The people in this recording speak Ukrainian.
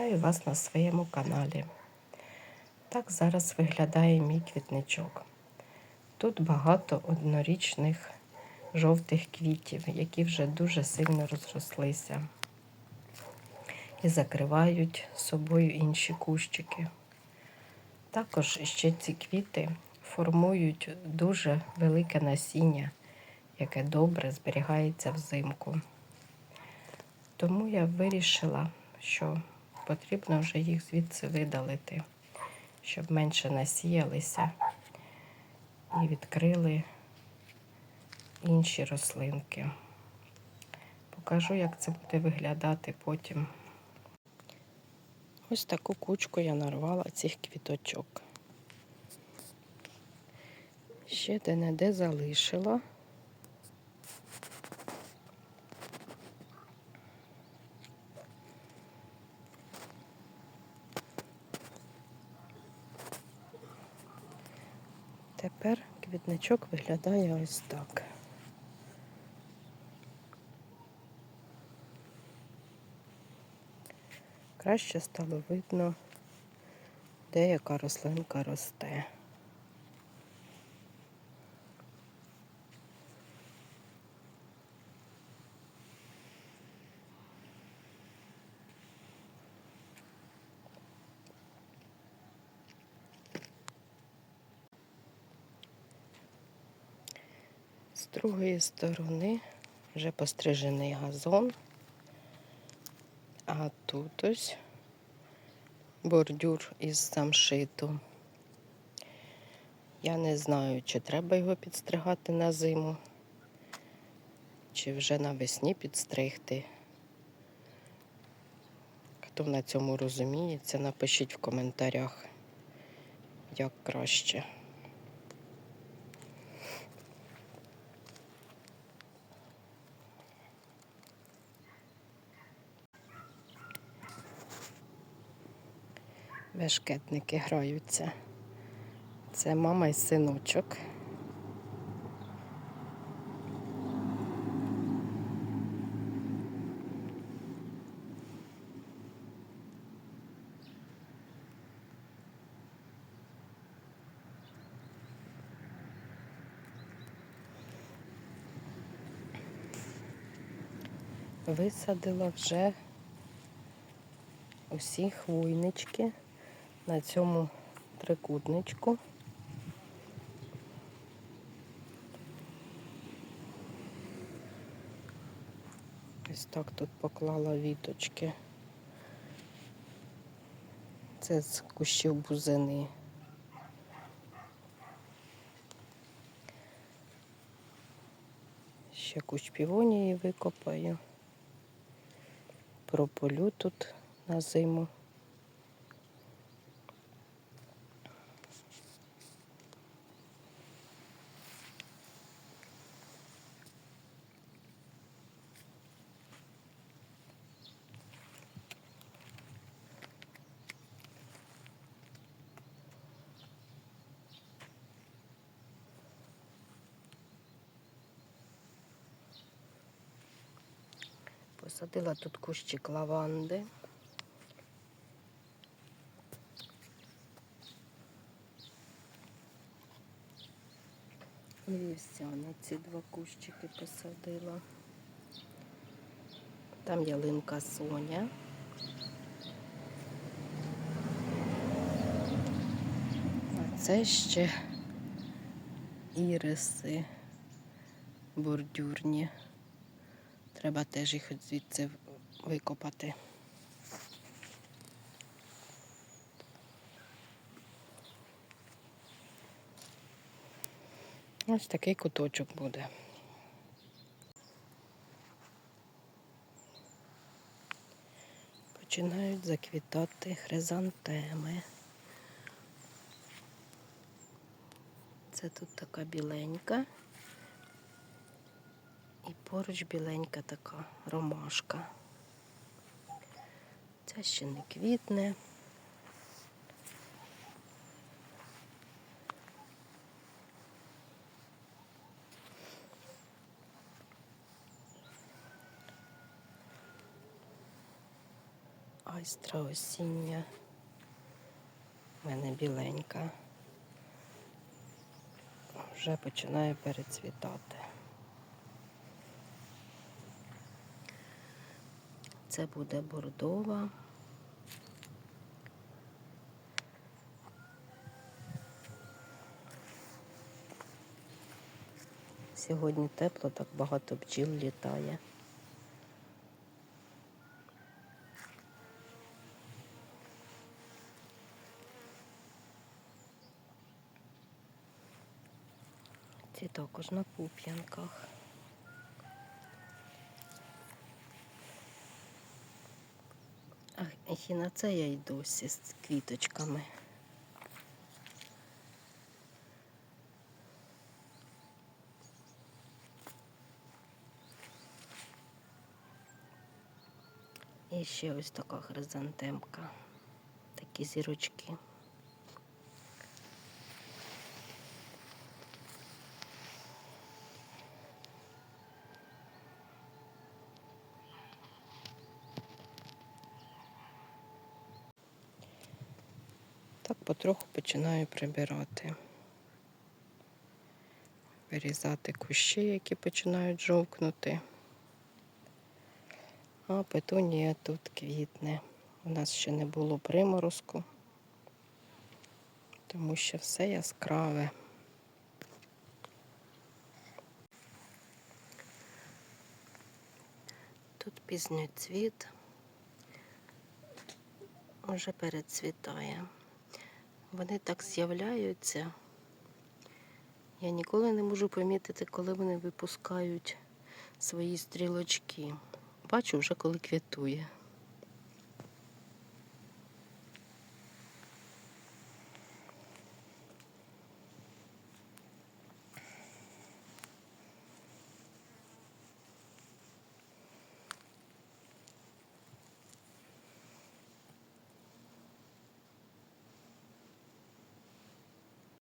Вітаю вас на своєму каналі. Так зараз виглядає мій квітничок. Тут багато однорічних жовтих квітів, які вже дуже сильно розрослися і закривають собою інші кущики. Також ще ці квіти формують дуже велике насіння, яке добре зберігається взимку. Тому я вирішила, що потрібно вже їх звідси видалити, щоб менше насіялися і відкрили інші рослинки. Покажу, як це буде виглядати потім. Ось таку кучку я нарвала цих квіточок. Ще де-не-де залишила. Тепер квітничок виглядає ось так. Краще стало видно, де яка рослинка росте. З другої сторони вже пострижений газон, а тут ось бордюр із самшиту. Я не знаю, чи треба його підстригати на зиму, чи вже навесні підстригти. Хто на цьому розуміється, напишіть в коментарях, як краще. Бешкетники граються. Це мама і синочок. Висадила вже усі хвойнички на цьому трикутничку. Ось так тут поклала віточки. Це з кущів бузини. Ще кущ півонії викопаю. Прополю тут на зиму. Посадила тут кущик лаванди. І Вівсяна ці два кущики посадила. Там ялинка Соня. А це ще іриси бордюрні. Треба теж їх звідси викопати. Ось такий куточок буде. Починають заквітати хризантеми. Це тут така біленька. Поруч біленька така ромашка. Ця ще не квітне. Айстра осіння. У мене біленька. Вже починає перецвітати. Це буде бордова. Сьогодні тепло, так багато бджіл літає. Ці також на пуп'янках. А я й досі з квіточками. І ще ось така хризантемка. Такі зірочки. Потроху починаю прибирати. Вирізати кущі, які починають жовкнути. А петунія тут квітне. У нас ще не було приморозку, тому що все яскраве. Тут пізньоцвіт вже перецвітає. Вони так з'являються. Я ніколи не можу помітити, коли вони випускають свої стрілочки. Бачу вже, коли квітує.